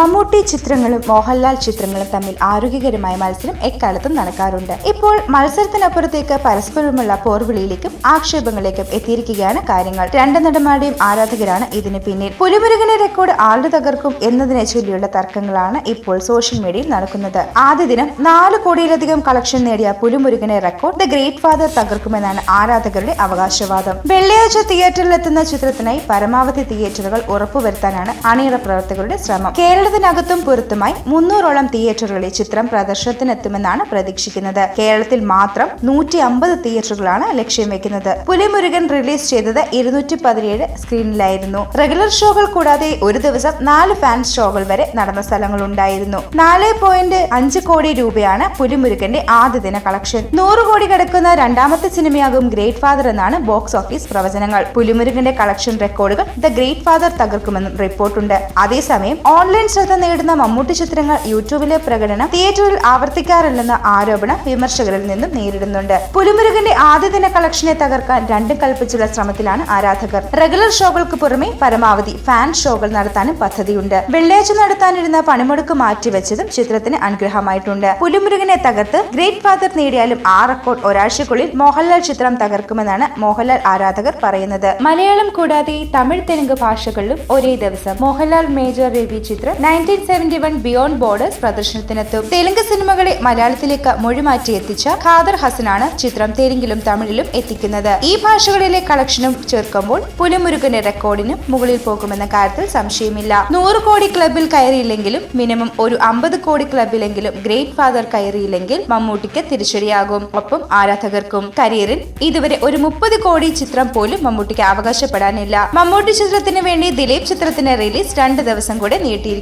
മമ്മൂട്ടി ചിത്രങ്ങളും മോഹൻലാൽ ചിത്രങ്ങളും തമ്മിൽ ആരോഗ്യകരമായ മത്സരം എക്കാലത്തും നടക്കാറുണ്ട്. ഇപ്പോൾ മത്സരത്തിനപ്പുറത്തേക്ക് പരസ്പരമുള്ള പോർവിളിയിലേക്കും ആക്ഷേപങ്ങളിലേക്കും എത്തിയിരിക്കുകയാണ് കാര്യങ്ങൾ. രണ്ട് നടന്മാരുടെയും ആരാധകരാണ് ഇതിന് പിന്നിൽ. പുലിമുരുകനെ റെക്കോർഡ് ആളുടെ തകർക്കും എന്നതിനെ ചൊല്ലിയുള്ള തർക്കങ്ങളാണ് ഇപ്പോൾ സോഷ്യൽ മീഡിയയിൽ നടക്കുന്നത്. ആദ്യ ദിനം നാല് കോടിയിലധികം കളക്ഷൻ നേടിയ പുലിമുരുകനെ റെക്കോർഡ് ദ ഗ്രേറ്റ് ഫാദർ തകർക്കുമെന്നാണ് ആരാധകരുടെ അവകാശവാദം. വെള്ളിയാഴ്ച തിയേറ്ററിലെത്തുന്ന ചിത്രത്തിനായി പരമാവധി തിയേറ്ററുകൾ ഉറപ്പുവരുത്താനാണ് അണിയറ പ്രവർത്തകരുടെ ശ്രമം. കേരളത്തിനകത്തും പുറത്തുമായി മുന്നൂറോളം തിയേറ്ററുകളിൽ ചിത്രം പ്രദർശനത്തിനെത്തുമെന്നാണ് പ്രതീക്ഷിക്കുന്നത്. കേരളത്തിൽ മാത്രം നൂറ്റി അമ്പത് തിയേറ്ററുകളാണ് ലക്ഷ്യം വെക്കുന്നത്. പുലിമുരുകൻ റിലീസ് ചെയ്തത് ഇരുന്നൂറ്റി പതിനേഴ് സ്ക്രീനിലായിരുന്നു. റെഗുലർ ഷോകൾ കൂടാതെ ഒരു ദിവസം നാല് ഫാൻസ് ഷോകൾ വരെ നടന്ന സ്ഥലങ്ങളുണ്ടായിരുന്നു. നാല് പോയിന്റ് അഞ്ച് കോടി രൂപയാണ് പുലിമുരുകന്റെ ആദ്യ ദിന കളക്ഷൻ. നൂറ് കോടി കടക്കുന്ന രണ്ടാമത്തെ സിനിമയാകും ഗ്രേറ്റ് ഫാദർ എന്നാണ് ബോക്സ് ഓഫീസ് പ്രവചനങ്ങൾ. പുലിമുരുകന്റെ കളക്ഷൻ റെക്കോർഡുകൾ ദ ഗ്രേറ്റ് ഫാദർ തകർക്കുമെന്നും റിപ്പോർട്ടുണ്ട്. അതേസമയം ഓൺലൈൻ ശ്രദ്ധ നേടുന്ന മമ്മൂട്ടി ചിത്രങ്ങൾ യൂട്യൂബിലെ പ്രകടനം തിയേറ്ററിൽ ആവർത്തിക്കാറില്ലെന്ന ആരോപണം വിമർശകരിൽ നിന്നും നേരിടുന്നുണ്ട്. പുലിമുരുകന്റെ ആദ്യ ദിന കളക്ഷനെ തകർക്കാൻ രണ്ടും കൽപ്പിച്ചുള്ള ശ്രമത്തിലാണ് ആരാധകർ. റെഗുലർ ഷോകൾക്ക് പുറമെ പരമാവധി ഫാൻ ഷോകൾ നടത്താനും പദ്ധതിയുണ്ട്. വെള്ളിയാഴ്ച നടത്താനിരുന്ന പണിമുടക്ക് മാറ്റിവെച്ചതും ചിത്രത്തിന് അനുഗ്രഹമായിട്ടുണ്ട്. പുലിമുരുകനെ തകർത്ത് ഗ്രേറ്റ് ഫാദർ നേടിയാലും ആ റെക്കോർഡ് ഒരാഴ്ചക്കുള്ളിൽ മോഹൻലാൽ ചിത്രം തകർക്കുമെന്നാണ് മോഹൻലാൽ ആരാധകർ പറയുന്നത്. മലയാളം കൂടാതെ തമിഴ് തെലുങ്ക് ഭാഷകളിലും ഒരേ ദിവസം മോഹൻലാൽ മേജർ രവി ചിത്രം nineteen seventy one beyond borders പ്രദർശനത്തിനെത്തും. Telugu സിനിമകളെ മലയാളത്തിലേക്ക് മൊഴിമാറ്റി എത്തിച്ച ഖാദർ ഹസനാണ് ചിത്രം തെലുങ്കിലും തമിഴിലും എത്തിക്കുന്നത്. ഈ ഭാഷകളിലെ കളക്ഷനും ചേർക്കുമ്പോൾ പുലിമുരുകന്റെ റെക്കോർഡിനും മുകളിൽ പോകുമെന്ന കാര്യത്തിൽ സംശയമില്ല. നൂറ് കോടി ക്ലബിൽ കയറിയില്ലെങ്കിലും മിനിമം ഒരു അമ്പത് കോടി ക്ലബിലെങ്കിലും ഗ്രേറ്റ് ഫാദർ കയറിയില്ലെങ്കിൽ മമ്മൂട്ടിക്ക് തിരിച്ചടിയാകും. ഒപ്പം ആരാധകർക്കും കരിയറിൽ ഇതുവരെ ഒരു മുപ്പത് കോടി ചിത്രം പോലും മമ്മൂട്ടിക്ക് അവകാശപ്പെടാനില്ല. മമ്മൂട്ടി ചിത്രത്തിന് വേണ്ടി ദിലീപ് ചിത്രത്തിന്റെ റിലീസ് രണ്ട് ദിവസം കൂടെ